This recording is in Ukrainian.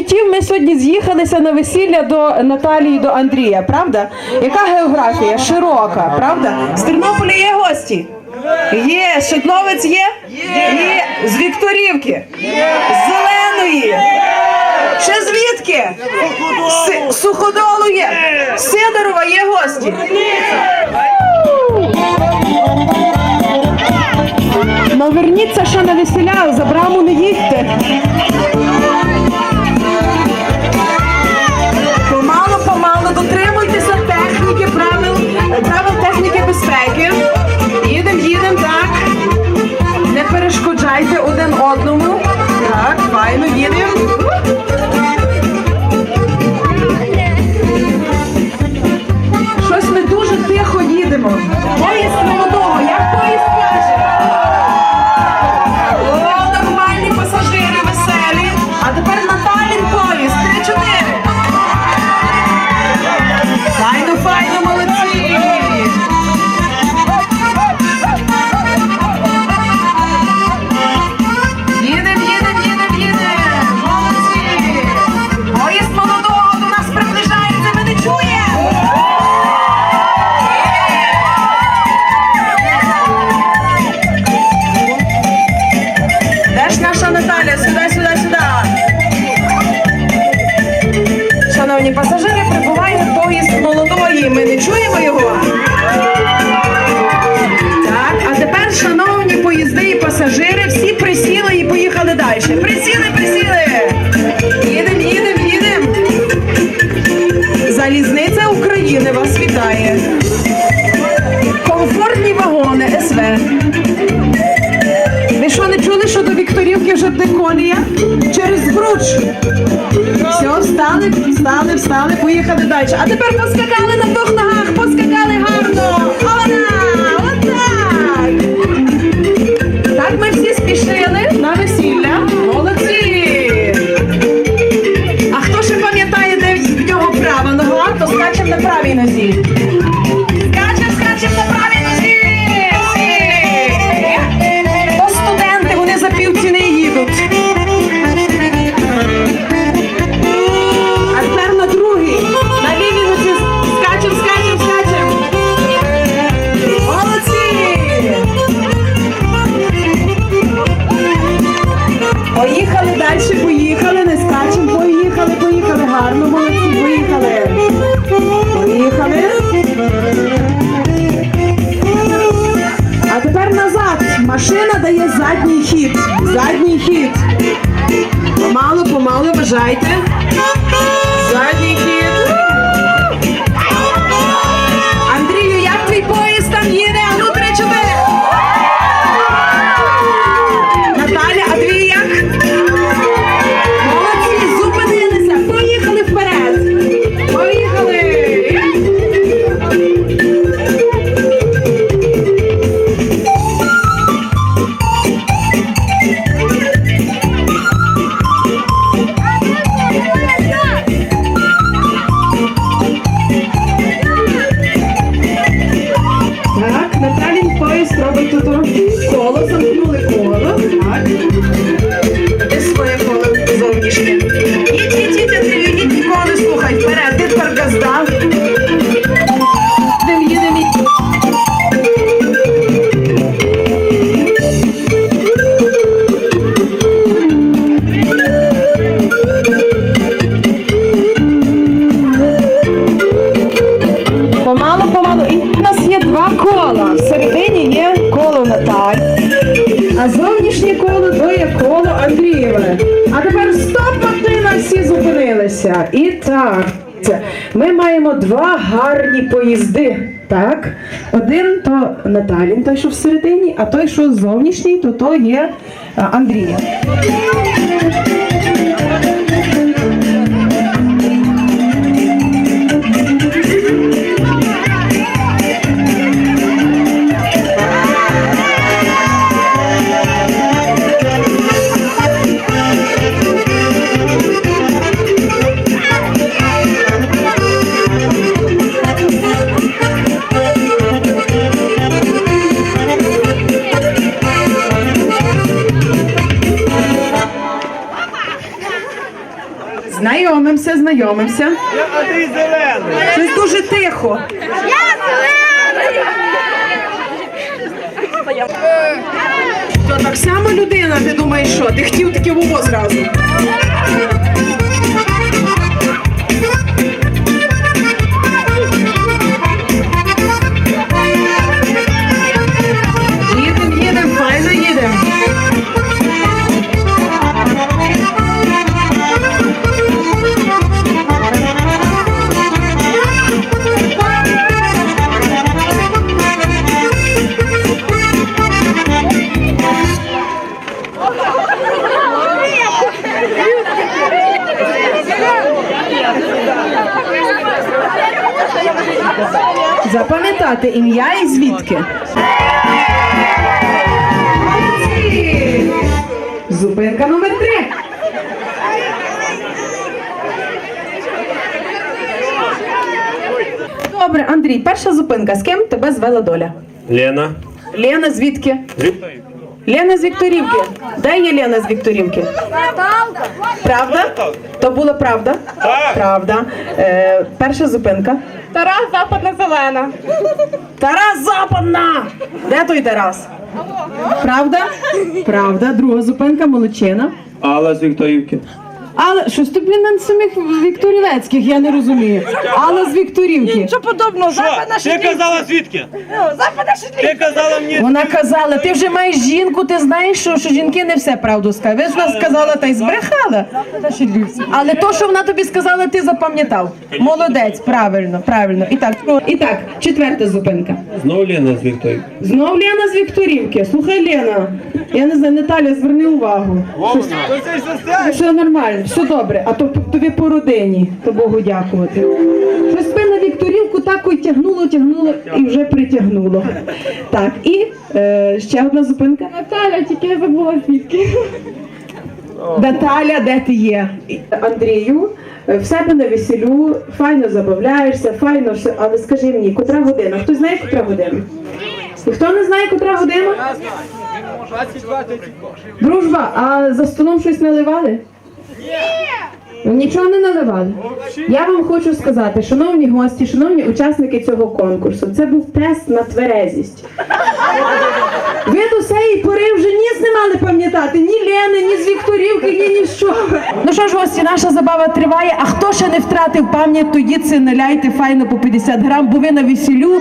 світів ми сьогодні з'їхалися на весілля до Наталії до Андрія, правда? Яка географія? Широка, правда? З Тернополя є гості? Є. Шедловець є? Є. З Вікторівки? З Зеленої? Ще звідки? С- Суходолу є. Сидорова є гості. Ну верніться ще на весіля, за браму не їдьте. Файно, їдемо. Сюди, сюди, сюди. Шановні пасажири, прибуває поїзд молодої. Ми не чуємо його. Так, а тепер, шановні поїзди і пасажири, всі присіли і поїхали далі. Вже колія? Через бруч. Все, встали, встали, встали, поїхали далі. А тепер поскакали на двох ногах, поскакали гарно. Вона! Поїхали далі, поїхали, не скачем, поїхали, поїхали. Гарно, молодці, поїхали. Поїхали. А тепер назад. Машина дає задній хід. Задній хід. Помалу, помалу, вважайте. А зовнішнє коло є коло Андрієве. А тепер стоп, на всі зупинилися. І так, ми маємо два гарні поїзди. Так, один то Наталін, той, що всередині, а той, що зовнішній, то то є Андрія. Знайомимося, знайомимося. А ти Зелений. Щось дуже тихо. То так само людина, ти думаєш, що? Ти хотів таке вово зразу. Запам'ятати ім'я і звідки. Зупинка номер три. Добре, Андрій, перша зупинка. З ким тебе звела доля? Лена. Лена звідки? Лена з Вікторівки. Де є Лена з Вікторівки? Правда? То була правда? Так. Правда. Е, перша зупинка. Тарас западна зелена. Тарас Западна! Де той Тарас? Правда? Правда. Друга зупинка Молодчина. Алла з Вікторівки. Але щось тобі на самих Вікторівецьких, я не розумію. Але з Вікторівки. Що подобного? Западна Ти казала звідки? Западна шитлі. Ти казала мені. Вона казала, ти вже маєш жінку, ти знаєш, що, що жінки не все правду скажуть. Ви ж нас сказала та й збрехала. Але то, що вона тобі сказала, ти запам'ятав. Молодець, правильно, правильно. І так, і так, четверта зупинка. Знову Лена з Вікторівки. Знов Лена з Вікторівки. Слухай, Лена. Я не знаю, Наталя, зверни увагу. Все нормально, все добре. А то тобі по родині, то Богу дякувати. Щось на Вікторівку так ой тягнуло, тягнуло і вже притягнуло. Так, і е, ще одна зупинка. Наталя, тільки я забула звідки. Наталя, де ти є? Андрію, е, в себе на весілю, файно забавляєшся, файно все. Але скажи мені, котра година? Хто знає, котра година? Ніхто не знає, котра година? Дружба, а за столом щось наливали? Ні. Нічого не наливали. Я вам хочу сказати, шановні гості, шановні учасники цього конкурсу, це був тест на тверезість. Ви до цієї пори вже ніс не мали пам'ятати ні Лени, ні з Вікторівки, ні ні що. Ну що ж, гості, наша забава триває. А хто ще не втратив пам'ять, тоді це наляйте файно по 50 грам, бо ви на весілю